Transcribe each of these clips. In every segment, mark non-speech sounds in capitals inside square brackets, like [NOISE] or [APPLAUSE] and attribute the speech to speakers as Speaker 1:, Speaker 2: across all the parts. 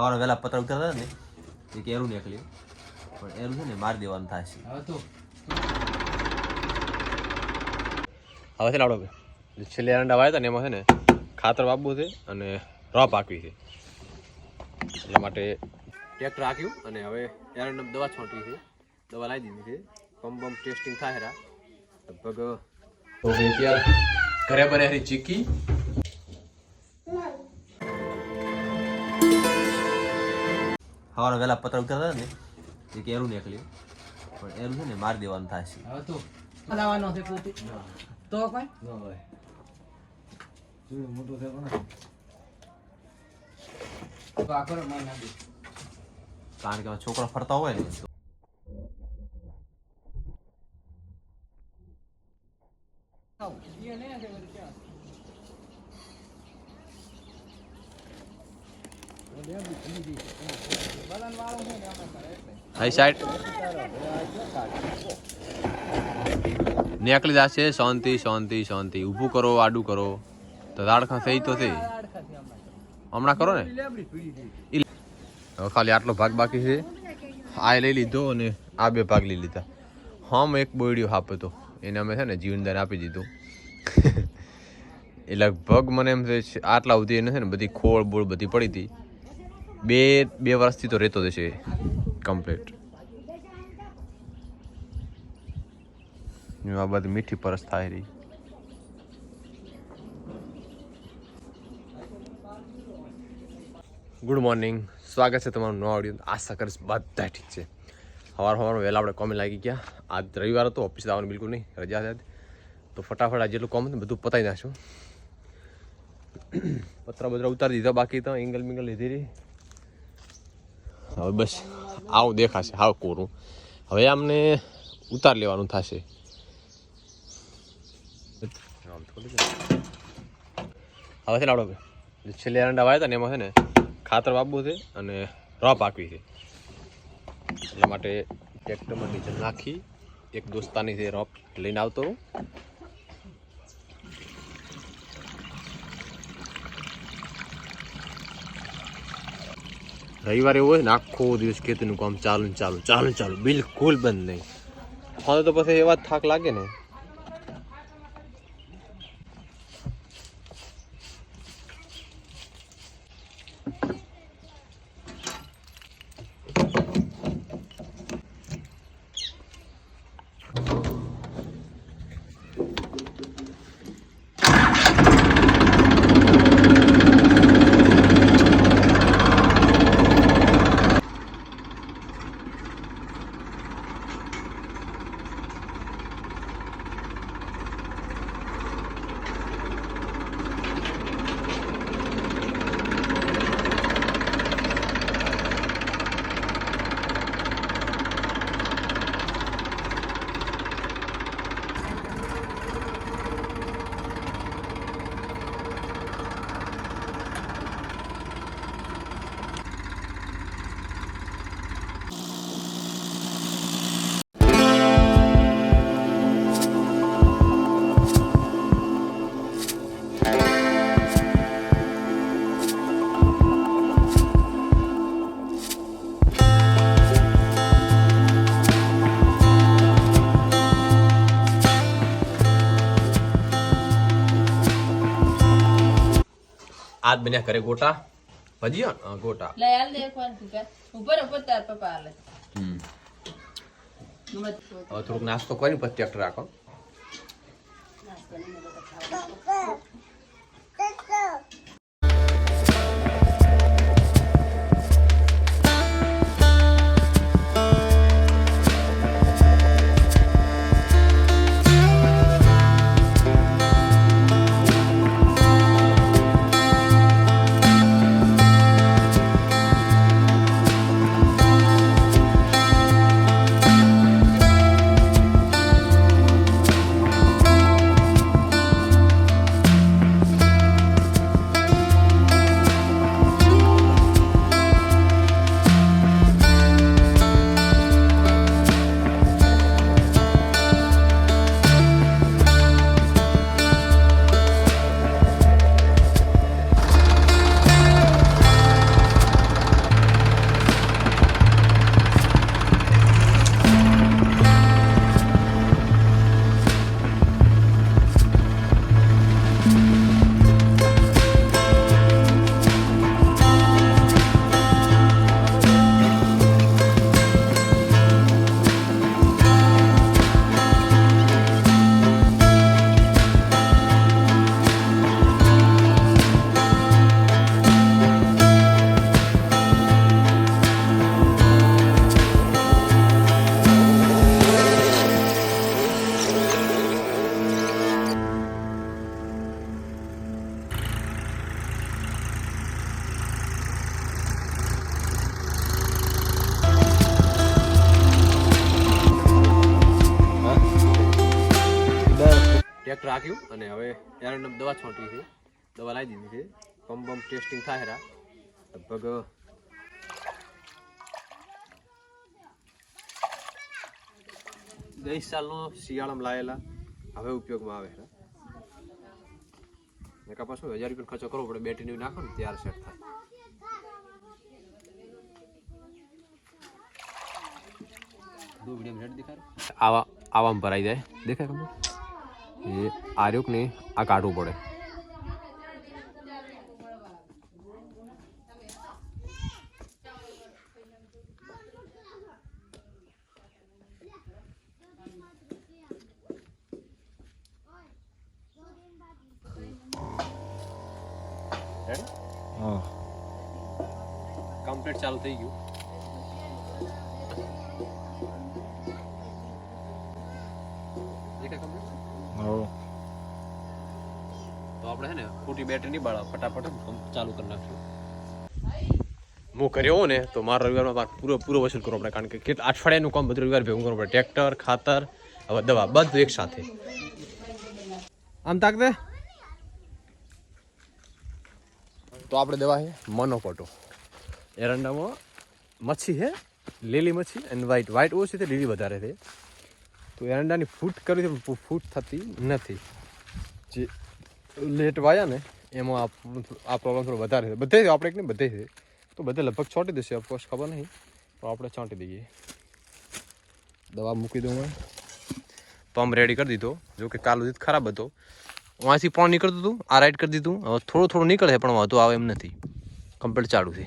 Speaker 1: સવારે વહેલા પતરા ઉતરતા હતા ને એક એરું નીકળ્યું. પણ એરું છે ને મારી દેવાનું થાય છે
Speaker 2: હવે
Speaker 1: છે ને આપણે છેલ્લે એરંડા વાવ્યા હતા ને એમાં છે ને ખાતર વાપવું છે અને રોપ હાંકવી છે. એટલા માટે ટ્રેક્ટર હાંક્યું અને હવે એરંડા દવા છોંટવી છે. દવા લાવી દીધી છે. પંપ પંપ ટેસ્ટિંગ થાય રા. લગભગ ઘરે બને ચીકી સવારે વહેલા પતરા ઉતરતા હતા ને એક એરું નીકળ્યું. પણ એરું છે ને મારી દેવાનું થાય છે.
Speaker 2: હવે તો. લાવવાનો છે પોતે તો કોઈ? તો આખો માર નાખી
Speaker 1: કારણ કે છોકરા ફરતા હોય ને આઈ સાઈડ. નીકળી જશે. શાંતિ શાંતિ શાંતિ. ઊભું કરો, આડું કરો. તો દાડખા થઈ તો થઈ. હમણાં કરો ને. ખાલી આટલો ભાગ બાકી છે. આ લઈ લીધો અને આ બે ભાગ લઈ લીધા. હમ એક બોયડીઓ હતો એને અમે છે ને જીવનદાન આપી દીધું. [LAUGHS] એ લગભગ મને એમ છે, આટલા સુધી એને છે ને બધી ખોળ બોળ બધી પડી હતી. બે બે વર્ષથી તો રહેતો છે કમ્પ્લીટ આ બધી મીઠી પરસ થાય રહી. ગુડ મોર્નિંગ સ્વાગત છે તમારું નવા ઓડિયો આશા કરીશ બધા ઠીક છે. સવાર સવારમાં વહેલા આપણે કોમે લાગી ગયા. આજ રવિવાર હતો, ઓફિસ આવવાનું બિલકુલ નહીં, રજા હતી તો ફટાફટ આ જેટલું કોમ બધું પતાવી નાખશું. પતરા બતરા ઉતારી દીધા, બાકી તો એંગલ મિંગલ લીધી રહી. હવે બસ આવું દેખાશે, હાવ કોરું. હવે આમને ઉતાર લેવાનું થશે. હવે છે આપણે જે છેલ્લે એરંડા વાવ્યા હતા ને એમાં છે ને ખાતર વાપવું છે અને રોપ પાકવી છે. એટલા માટે ટ્રેક્ટરમાં ડીઝલ નાખી એક દોસ્તાની છે રોપ લઈને આવતો રવિવારે એવું હોય ને આખો દિવસ ખેતીનું કામ ચાલુ ચાલુ ચાલુ ચાલુ બિલકુલ બંધ નહીં હવે તો પછી એવા થાક લાગે ને આજ બન્યા ઘરે ગોટા. ભજીયા ગોટા.
Speaker 3: લે આલ દે કે. ઉપર ઉપર તાર પપ્પા
Speaker 1: હમ. હવે થોડુંક નાસ્તો કરીને પછી ટ્રેક્ટર રાખો. ટ્રેક્ટર રાખ્યું અને હવે એરંડમ દવા છોંટી છે. દવા લાવી દીધી છે. પંપ પંપ ટેસ્ટિંગ થાય રા. લગભગ ગઈ સાલનો શિયાળામાં લાવેલા હવે ઉપયોગમાં આવે છે ને કાપા હજાર રૂપિયા ખર્ચો કરવો પડે બેટરી નાખો ને ત્યારે સેટ થાય. આવા આવામ ભરાઈ જાય. દેખાય તમને એ આર્યુક ને આ કાઢવું પડે.
Speaker 4: હા.
Speaker 1: કમ્પ્લીટ ચાલુ થઈ ગયું. તો આપણે છે ને ખોટી બેટરી નહીં બાળા ફટાફટ ચાલુ કરી નાખશું હું કર્યો હોઉં ને તો મારા રવિવારમાં પાક પૂરો પૂરો વસૂલ કરવો પડે કારણ કે કેટલા અઠવાડિયાનું કામ બધું રવિવાર ભેગું કરવું પડે. ટ્રેક્ટર ખાતર હવે દવા બધું એક સાથે. આમ તાક દે. તો આપણે દવા છે મોનોકોટો એરંડામાં મચ્છી છે લીલી મચ્છી અને વ્હાઈટ વ્હાઈટ ઓછી છે લીલી વધારે છે. તો એરંડાની ફૂટ છે, પણ ફૂટ થતી નથી. જે લેટ વાયા ને, એમાં આ પ્રોબ્લેમ થોડો વધારે છે. બધે આપણે એક ને બધે છે. તો બધે લગભગ છોટી દેશે ઓફકોર્સ ખબર નહીં. પણ આપણે છાંટી દઈએ. દવા મૂકી દઉં મેં પંપ રેડી કરી દીધો. જો કે કાલ સુધી ખરાબ હતો. વાંચી પણ નીકળતું હતું, આ રાઈડ કરી દીધું. હવે થોડું થોડું નીકળે પણ વાંધો આવે એમ નથી. કમ્પ્લીટ ચાલુ છે.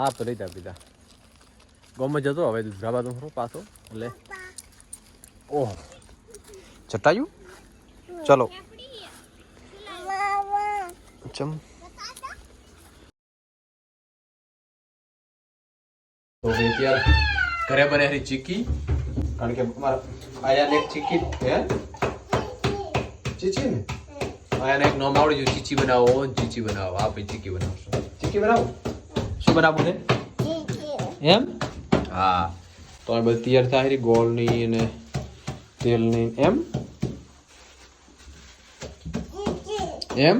Speaker 1: હા તો લઈ જા પીધા ગમે જતો હવે દુધરાબા તો ખરો પાછો. એટલે ઓહ. ચટાયું? ચલો. ચમ. તો અત્યારે ઘરે બને હરી ચીકી. કારણ કે મારા આયાને એક ચીકી હે? ચીચી ને? આયાને એક નોમ આવડી ગયું ચીચી બનાવો ચીચી બનાવો આપણે ચીકી બનાવશો. ચીકી બનાવો? શું બનાવવું છે? એમ? હા. તો આ બધી તૈયાર થાય ગોળની અને તેલની. એમ? એમ?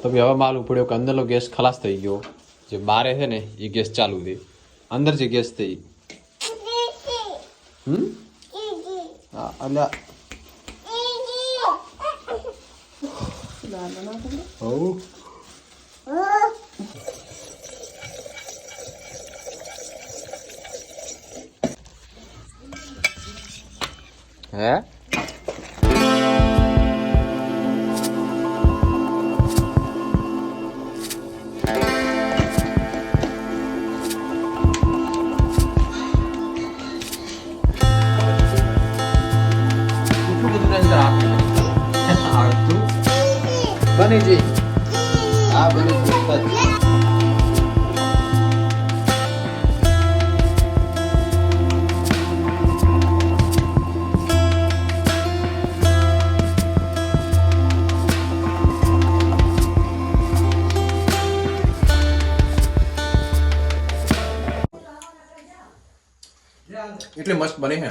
Speaker 1: તો ભાઈ હવે માલ ઉપડ્યો કે અંદરનો ગેસ ખલાસ થઈ ગયો. જે બારે છે ને એ ગેસ ચાલુ થઈ અંદર જે ગેસ થઈ હમ? હા એટલે હવ. હે? બની જઈ હા બની જઈ એટલે મસ્ત બને
Speaker 3: છે